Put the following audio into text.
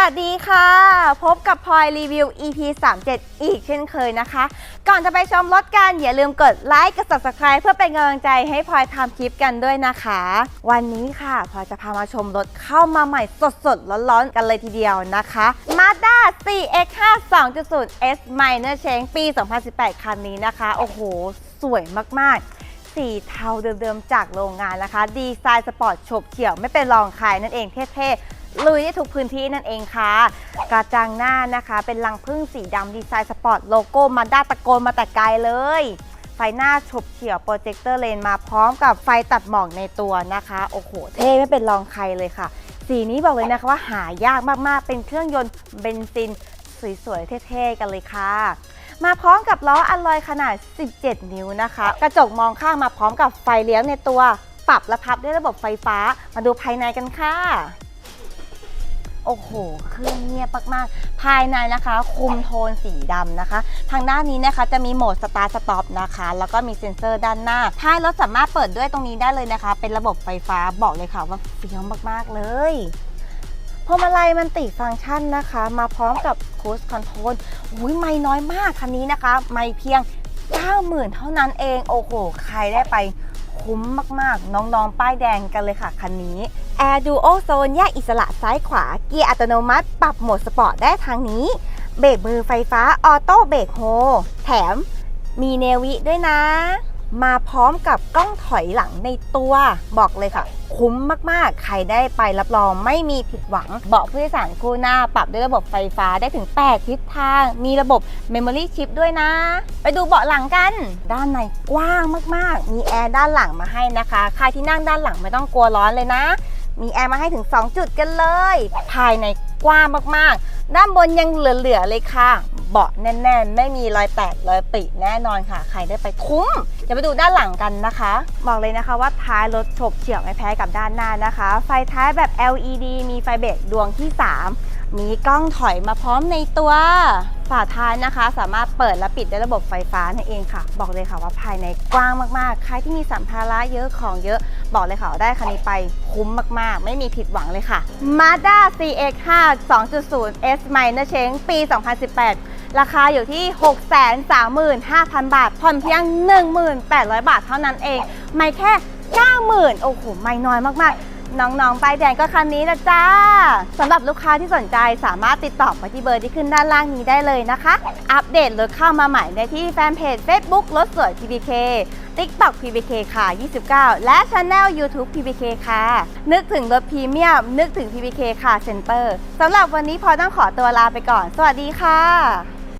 วัสดีค่ะ พบกับพลอยรีวิว EP 37 อีกเช่นเคยนะคะ ก่อนจะไปชมรถกัน อย่าลืมกดไลค์กด subscribe เพื่อเป็นกำลังใจให้พลอยทำคลิปกันด้วยนะคะ วันนี้ค่ะพลอยจะพามาชมรถเข้ามาใหม่สดๆ ร้อนๆ กันเลยทีเดียวนะคะ Mazda CX-5 2.0 S Minor Change ปี 2018 คันนี้นะคะ โอ้โห สวยมากๆสีเทาเดิมๆ จากโรงงานนะคะ ดีไซน์สปอร์ตโฉบเฉี่ยวไม่เป็นรองใครนั่นเองเท่ๆ ลุยได้ทุกพื้นที่นั่นเองค่ะ กระจังหน้านะคะ เป็นรังพึ่งสีดำดีไซน์สปอร์ตโลโก้มาด้าตะโกนมาแต่ไกลเลย ไฟหน้าฉบเฉี่ยวโปรเจคเตอร์เลนมาพร้อมกับไฟตัดหมอกในตัวนะคะ โอ้โห เท่ไม่เป็นรองใครเลยค่ะ สีนี้บอกเลยนะคะว่าหายากมากๆ เป็นเครื่องยนต์เบนซินสวยๆเท่ๆกันเลยค่ะมาพร้อมกับล้ออลลอยขนาด 17 นิ้วนะคะ กระจกมองข้างมาพร้อมกับไฟเลี้ยวในตัว ปรับและพับด้วยระบบไฟฟ้า มาดูภายในกันค่ะ โอ้โห เครื่องเงียบมากๆ ภายในนะคะ คุมโทนสีดำนะคะ ทางด้านนี้นะคะจะมีโหมดสตาร์สต็อปนะคะ แล้วก็มีเซ็นเซอร์ด้านหน้า ท้ายรถสามารถเปิดด้วยตรงนี้ได้เลยนะคะ เป็นระบบไฟฟ้าบอกเลยค่ะว่าเฟี้ยวมากๆเลยพวงมาลัยมันติฟังก์ชันนะคะ มาพร้อมกับ Cruise Control อุ้ยไม่น้อยมากคันนี้นะคะ ไม่เพียง 90,000 เท่านั้นเอง โอ้โห ใครได้ไป คุ้มมากๆ น้องๆ ป้ายแดงกันเลยค่ะคันนี้ Air Duo Zone แยกอิสระซ้ายขวา เกียร์อัตโนมัติ ปรับโหมดสปอร์ตได้ทางนี้ เบรกมือไฟฟ้าออโต้เบรกโฮ แถมมีเนวิด้วยนะ มาพร้อมกับกล้องถอยหลังในตัวบอกเลยค่ะ คุ้มมากๆ ใครได้ไปรับรองไม่มีผิดหวัง เบาะผู้โดยสารคู่หน้าปรับด้วยระบบไฟฟ้าได้ถึง 8 ทิศทาง มีระบบ Memory Chip ด้วยนะ ไปดูเบาะหลังกัน ด้านในกว้างมากๆ มีแอร์ด้านหลังมาให้นะคะ ใครที่นั่งด้านหลังไม่ต้องกลัวร้อนเลยนะ มีแอร์มาให้ถึง 2 จุดกันเลย ภายใน กว้างมากๆ ด้านบนยังเหลือๆเลยค่ะ เบาะแน่นๆ ไม่มีรอยแตกรอยปิแน่นอนค่ะ ใครได้ไปคุ้มจะไปดูด้านหลังกันนะคะ บอกเลยนะคะว่าท้ายรถฉบเฉี่ยวไม่แพ้กับด้านหน้านะคะ ไฟท้ายแบบ LED มีไฟเบรกดวงที่ 3 มีกล้องถอยมาพร้อมในตัว ฝาท้ายนะคะ สามารถเปิดและปิดด้วยระบบไฟฟ้านั่นเองค่ะ บอกเลยค่ะว่าภายในกว้างมากๆ ใครที่มีสัมภาระเยอะของเยอะ บอกเลยค่ะได้คันนี้ไปคุ้มมากๆ ไม่มีผิดหวังเลยค่ะ Mazda CX-5 2.0 S Minor Change ปี 2018 ราคาอยู่ที่ 635,000 บาท ผ่อนเพียง 1,800บาทเท่านั้นเอง ไม่แค่ 90,000 โอ้โห ไม่น้อยมากๆ น้องๆ ป้ายแดงก็คันนี้ละจ้าสำหรับลูกค้าที่สนใจสามารถติดต่อไปที่เบอร์ที่ขึ้นด้านล่างนี้ได้เลยนะคะ อัปเดตรถเข้ามาใหม่ได้ที่แฟนเพจ Facebook รถสวย PBK TikTok PBK ค่ะ 29 และ Channel YouTube PBK ค่ะ นึกถึงรถพรีเมียม นึกถึง PBK ค่ะ Center สำหรับวันนี้พอต้องขอตัวลาไปก่อน สวัสดีค่ะ